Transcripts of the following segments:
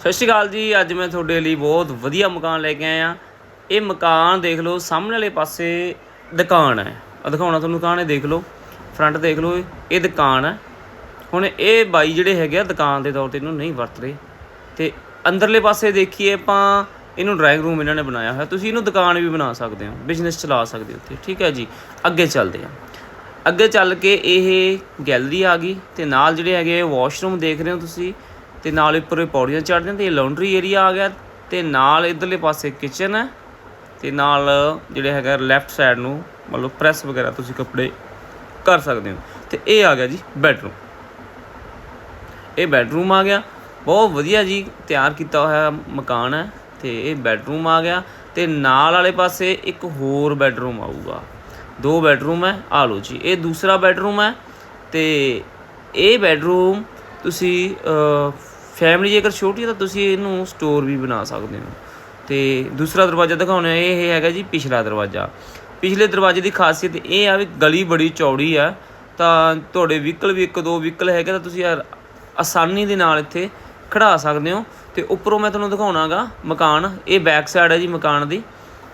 ਸਤਿ ਸ਼੍ਰੀ ਅਕਾਲ ਜੀ, ਅੱਜ ਮੈਂ ਤੁਹਾਡੇ ਲਈ ਬਹੁਤ ਵਧੀਆ ਮਕਾਨ ਲੈ ਕੇ ਆਇਆ। ਇਹ ਮਕਾਨ ਦੇਖ ਲਓ, ਸਾਹਮਣੇ ਵਾਲੇ ਪਾਸੇ ਦੁਕਾਨ ਹੈ। ਆ ਦਿਖਾਉਣਾ ਤੁਹਾਨੂੰ ਦੁਕਾਨ ਹੈ ਦੇਖ ਲਓ, ਫਰੰਟ ਦੇਖ ਲਓ, ਇਹ- ਦੁਕਾਨ ਹੈ। ਹੁਣ ਇਹ ਬਾਈ ਜਿਹੜੇ ਹੈਗੇ ਆ ਦੁਕਾਨ ਦੇ ਤੌਰ ਤੇ ਇਹਨੂੰ ਨਹੀਂ ਵਰਤ ਰਹੇ। ਤੇ ਅੰਦਰਲੇ ਪਾਸੇ ਦੇਖੀਏ ਆਪਾਂ, ਇਹਨੂੰ ਡਰਾਇੰਗ ਰੂਮ ਇਹਨਾਂ ਨੇ ਬਣਾਇਆ ਹੋਇਆ। ਤੁਸੀਂ ਇਹਨੂੰ ਦੁਕਾਨ ਵੀ ਬਣਾ ਸਕਦੇ ਹੋ ਬਿਜ਼ਨਸ ਚਲਾ ਸਕਦੇ ਹੋ ਉੱਥੇ। ਠੀਕ ਹੈ ਜੀ, ਅੱਗੇ ਚੱਲਦੇ ਹਾਂ। ਅੱਗੇ ਚੱਲ ਕੇ ਇਹ ਗੈਲਰੀ ਆ ਗਈ, ਤੇ ਨਾਲ ਜਿਹੜੇ ਹੈਗੇ ਵਾਸ਼ਰੂਮ ਦੇਖ ਰਹੇ ਹੋ ਤੁਸੀਂ। ਤੇ ਨਾਲ ਉੱਪਰ ਪੌੜੀਆਂ ਚੜ੍ਹਦੀਆਂ ਤੇ ਇਹ ਲਾਉਂਡਰੀ ਏਰੀਆ ਆ ਗਿਆ ਤੇ ਨਾਲ ਇਧਰਲੇ ਪਾਸੇ ਕਿਚਨ ਹੈ ਤੇ ਨਾਲ ਜਿਹੜੇ ਹੈਗਾ ਲੈਫਟ ਸਾਈਡ ਨੂੰ ਮਤਲਬ ਪ੍ਰੈਸ ਵਗੈਰਾ ਤੁਸੀਂ ਕੱਪੜੇ ਕਰ ਸਕਦੇ ਹੋ। ਤੇ ਇਹ ਆ ਗਿਆ ਜੀ ਬੈਡਰੂਮ ਇਹ ਬੈਡਰੂਮ ਆ ਗਿਆ। ਬਹੁਤ ਵਧੀਆ ਜੀ, ਤਿਆਰ ਕੀਤਾ ਹੋਇਆ ਮਕਾਨ ਹੈ ਤੇ ਇਹ ਬੈਡਰੂਮ ਆ ਗਿਆ ਤੇ ਨਾਲ ਵਾਲੇ ਪਾਸੇ ਇੱਕ ਹੋਰ ਬੈਡਰੂਮ ਆਊਗਾ। ਦੋ ਬੈਡਰੂਮ ਹੈ ਆ ਲਓ ਜੀ, ਇਹ ਦੂਸਰਾ ਬੈਡਰੂਮ ਹੈ ਤੇ ਇਹ ਬੈਡਰੂਮ ਤੁਸੀਂ ਫੈਮਿਲੀ ਜੇਕਰ ਛੋਟੀ ਹੈ ਤਾਂ ਤੁਸੀਂ ਇਹਨੂੰ ਸਟੋਰ ਵੀ ਬਣਾ ਸਕਦੇ ਹੋ। ਤੇ ਦੂਸਰਾ ਦਰਵਾਜ਼ਾ ਦਿਖਾਉਣਾ ਇਹ ਹੈਗਾ ਜੀ ਪਿਛਲਾ ਦਰਵਾਜ਼ਾ। ਪਿਛਲੇ ਦਰਵਾਜ਼ੇ ਦੀ ਖਾਸੀਅਤ ਇਹ ਆ ਵੀ ਗਲੀ ਬੜੀ ਚੌੜੀ ਆ, ਤਾਂ ਤੁਹਾਡੇ ਵਹੀਕਲ ਵੀ ਇੱਕ ਦੋ ਵਹੀਕਲ ਹੈਗੇ ਤਾਂ ਤੁਸੀਂ ਆ- ਆਸਾਨੀ ਦੇ ਨਾਲ ਇੱਥੇ ਖੜਾ ਸਕਦੇ ਹੋ। ਤੇ ਉੱਪਰੋਂ ਮੈਂ ਤੁਹਾਨੂੰ ਦਿਖਾਉਣਾਗਾ ਮਕਾਨ, ਇਹ ਬੈਕ ਸਾਈਡ ਹੈ ਜੀ ਮਕਾਨ ਦੀ।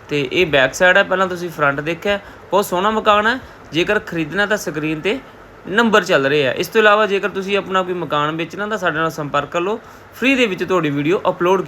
ਤੇ ਇਹ ਬੈਕ ਸਾਈਡ ਹੈ ਪਹਿਲਾਂ ਤੁਸੀਂ ਫਰੰਟ ਦੇਖਿਆ, ਬਹੁਤ ਸੋਹਣਾ ਮਕਾਨ ਹੈ ਜੇਕਰ ਖਰੀਦਣਾ ਤਾਂ ਸਕਰੀਨ ਤੇ ਨੰਬਰ ਚੱਲ ਰਹੇ ਆ। ਇਸ ਤੋਂ ਇਲਾਵਾ ਜੇਕਰ ਤੁਸੀਂ ਆਪਣਾ ਕੋਈ ਮਕਾਨ ਵੇਚਣਾ ਤਾਂ ਸਾਡੇ ਨਾਲ ਸੰਪਰਕ ਕਰ ਲਓ। ਫ੍ਰੀ ਦੇ ਵਿੱਚ ਤੁਹਾਡੀ ਵੀਡੀਓ ਅਪਲੋਡ